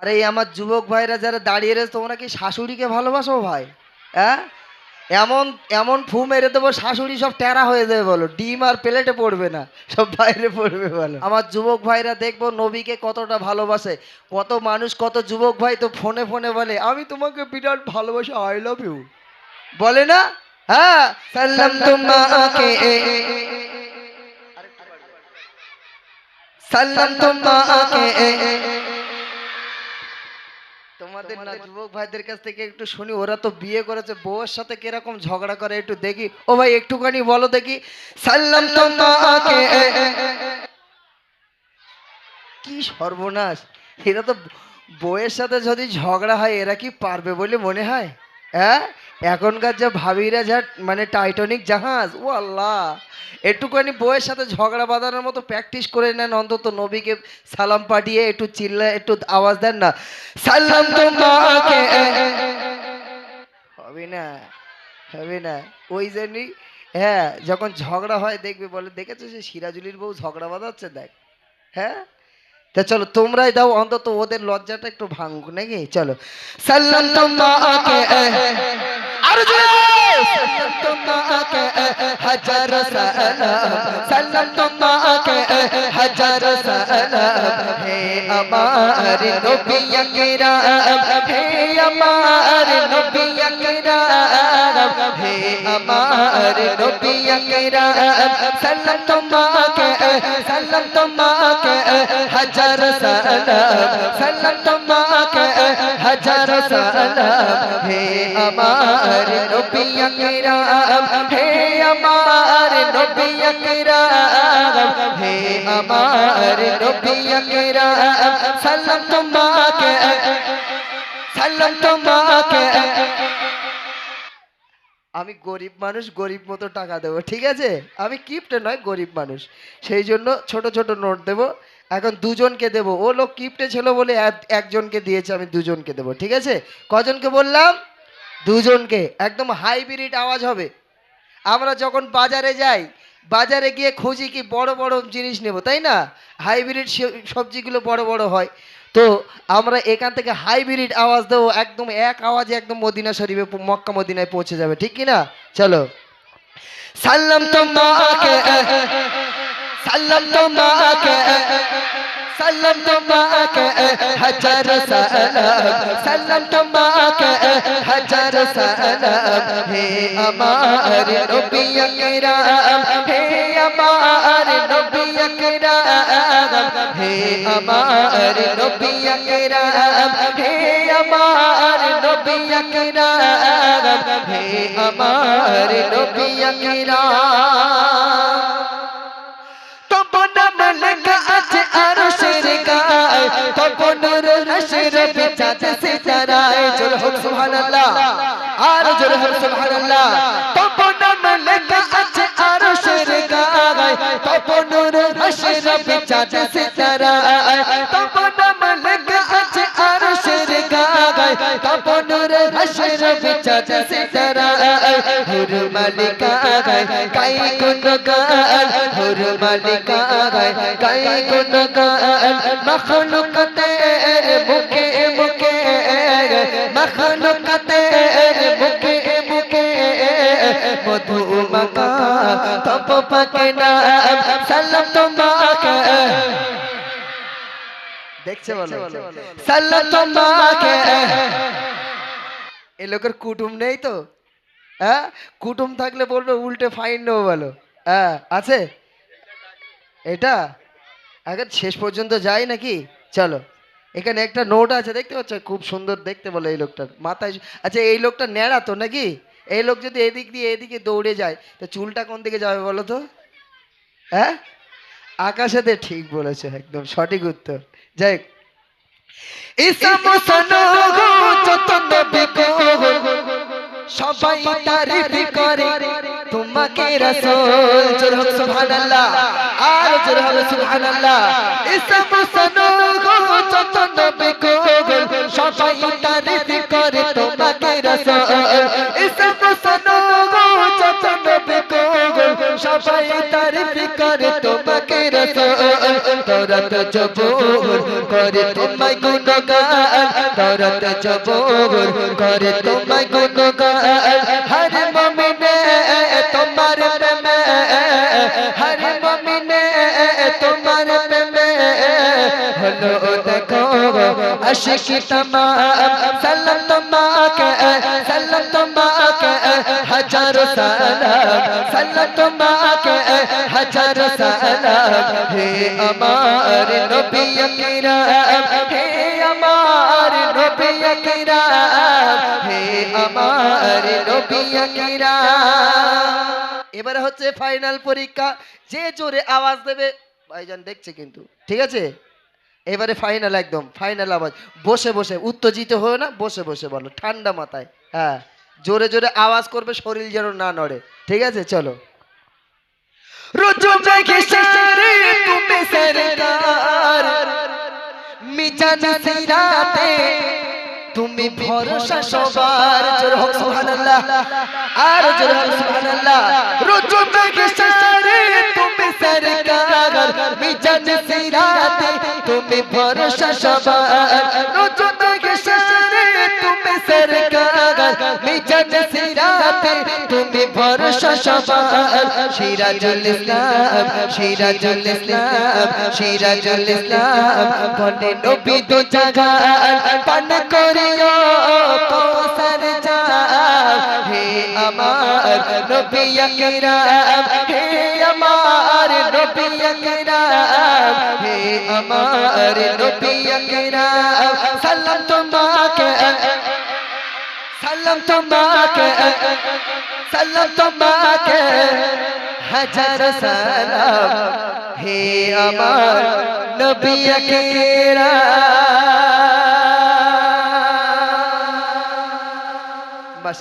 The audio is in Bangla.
আরে আমার যুবক ভাইরা যারা দাঁড়িয়ে রয়েছে, তোমরা কি শাশুড়িকে ভালোবাসো ভাই? হ্যাঁ? এমন এমন ফু মেরে দেবো, শাশুড়ি সব টেরা হয়ে যাবে বলো। ডিম আর প্লেটে পড়বে না, সব বাইরে পড়বে বলো। আমার যুবক ভাইরা দেখব নবীকে কতটা ভালোবাসে, কত মানুষ, কত যুবক ভাই তো ফোনে ফোনে বলে, আমি তোমাকে বিরাট ভালোবাসি আই লাভ ইউ বলে না? হ্যাঁ? সাল্লাম তোমাকে সাল্লাম তোমাকে তোমাদের না যুবক ভাইদের কাছ থেকে একটু শুনি ওরা তো বিয়ে করেছে বউয়ের সাথে কীরকম ঝগড়া করে একটু দেখি। ও ভাই একটুখানি বলো দেখি। সাল্লাম তোমাকে কি সর্বনাশ। এরা তো বউয়ের সাথে যদি ঝগড়া হয় এরা কি পারবে বলে মনে হয়? হ্যাঁ? এখনকার যা ভাবিরা যা মানে টাইটানিক জাহাজ ও আল্লাহ একটুখানি বউয়ের সাথে ঝগড়া বাঁধানোর মতো প্র্যাকটিস করে নেন অন্তত নবীকে সালাম পাঠিয়ে, একটু চিল্লা, একটু আওয়াজ দেন না। সালাম তোমাকে হবে না হবে না। ওই জন্যই হ্যাঁ যখন ঝগড়া হয়, দেখবে বলে, দেখেছ সে সিরাজুলির বউ ঝগড়া বাঁধাচ্ছে? দেখ। হ্যাঁ? তা চলো, তোমরাই দাও অন্তত ওদের লজ্জাটা একটু ভাঙুক নাকি? চলো। সাল্লাল্লাহু আলাইহি আরও জোরে তোমাকে হাজার সালাম তোমাকে হাজার সালাম হে আমার নবী আকরাম হে আমার নবী আকরাম হে আমার সাল্লাম তোমাকে সাল্লাম তোমাকে হাজার সালাম সাল্লাম তোমাকে হাজার সালাম আমার নবী আকরাম, হে আমার নবী আকরাম, হে আমার নবী আকরাম। সাল্লাম তোমাকে সাল্লাম তোমাকে। আমি গরিব মানুষ, গরিব মতো টাকা দেবো, ঠিক আছে? আমি কিপ্টে নয়, গরিব মানুষ। সেই জন্য ছোট ছোট নোট দেবো। এখন দুজনকে দেবো। ও লোক কিপ্টে ছিল বলে এক- একজনকে দিয়েছে, আমি দুজনকে দেবো, ঠিক আছে? কজনকে বললাম? দুজনকে। একদম হাইব্রিড আওয়াজ হবে। আমরা যখন বাজারে যাই, বাজারে গিয়ে খুঁজি কি বড় বড় জিনিস নেব, তাই না? হাইব্রিড সবজিগুলো বড় বড় হয়। তো আমরা এখান থেকে হাইব্রিড আওয়াজ দেবো, একদম এক আওয়াজে একদম মদিনা শরীফে, মক্কা মদিনায় পৌঁছে যাবে, ঠিক কি না চলো। সাল্লাম তোমাকে সাল্লাম তোমাকে সাল্লাম তোমাকে হাজার সালাম। সাল্লাম তোমাকে হাজার সালাম। হে আমার নবী আকরাম, হে আমার নবী আকরাম। হে আমার নবী আকরাম, হে আমার নবী আকরাম। হে আমার নবী আকরাম। হাসির বিচাত সিতারায় জোর হোক সুবহানাল্লাহ। আর জোর হোক সুবহানাল্লাহ। তপন মলকা আছে আরশের গায়। তপনুর হাসির বিচাত সিতারায়। তপন মলকা আছে আরশের গায়। তপনুর হাসির বিচাত সিতারায়। হুর মালিকা গায়, কাই কোন গায়। হুর মালিকা গায়, কাই কোন গায়। মখলুকতের তপ সালাম তোমাকে দেখছে বলো? সালাম তোমাকে এ লোকের কুটুম নেই তো? হ্যাঁ কুটুম থাকলে বলবে উল্টে ফাইন নেব বলো। হ্যাঁ আছে? এটা? আগে শেষ পর্যন্ত যাই নাকি? চলো। এখানে একটা নোট আছে দেখতে পাচ্ছ? খুব সুন্দর দেখতে বলে এই লোকটার। মাথায় আচ্ছা এই লোকটা ন্যাড়া তো নাকি? এই লোক যদি এদিক দিয়ে এদিকে দৌড়ে যায়, তো চুলটা কোন দিকে যাবে বলো তো? হ্যাঁ? আকাশেতে ঠিক বলেছ, একদম সঠিক উত্তর। যাই সবাই তারিফ করে, তোমাকে রাসূল জোর আর সবাই তারিফ করে, তোমাকে রাসূল। ইসাম সবাই তারিফ করে তোমাকে রসুল। তোরা তো জবর করে তোমায় গুণগান। তোরা তো জবর করে তোমায় গুণগান। হর মমিনে, তোমার প্রেমে, হর মমিনে, তোমার প্রেমে। হলো দেখো, আশিক তমাম, সালাম তোমাকে, সালাম হাজার সালাম সালাম তোমাকে, হাজার সালাম। হে আমার নবী কিরাম, হে আমার নবী কিরাম, হে আমার নবী কিরাম। এবারে হচ্ছে ফাইনাল পরীক্ষা, যে জোরে আওয়াজ দেবে, ভাইজান দেখছে কিন্তু, ঠিক আছে? এবারে ফাইনাল একদম, ফাইনাল আওয়াজ। বসে বসে, উত্তেজিত হয়ে না, বসে বসে বলো, ঠান্ডা মাথায় হ্যাঁ। জোরে জোরে আওয়াজ করবে, শরীর যেন না নড়ে। ঠিক আছে? চলো। তুমি ভরসা সবার। জোর হোক, সুবহানাল্লাহ। আর জোর হোক, সুবহানাল্লাহ। রুজু জাগে সারে তুমি সরকার মিজান সিরাতে তুমি ভরসা সবার। মিজান সিরাতে তুমি ভরসা সবার। সিরাজুল ইসলাম সিরাজুল ইসলাম সিরাজুল ইসলাম বলে নবী দু জায়গা পান করিও কৌসার জাম হে আমার নবী আকরাম, হে আমার নবী আকরাম, হে আমার নবী আকরাম, সালাম তোমাকে সালাম তোমাকে সালাম তোমাকে হাজার সালাম। হে আমার নবী আকেরা বাস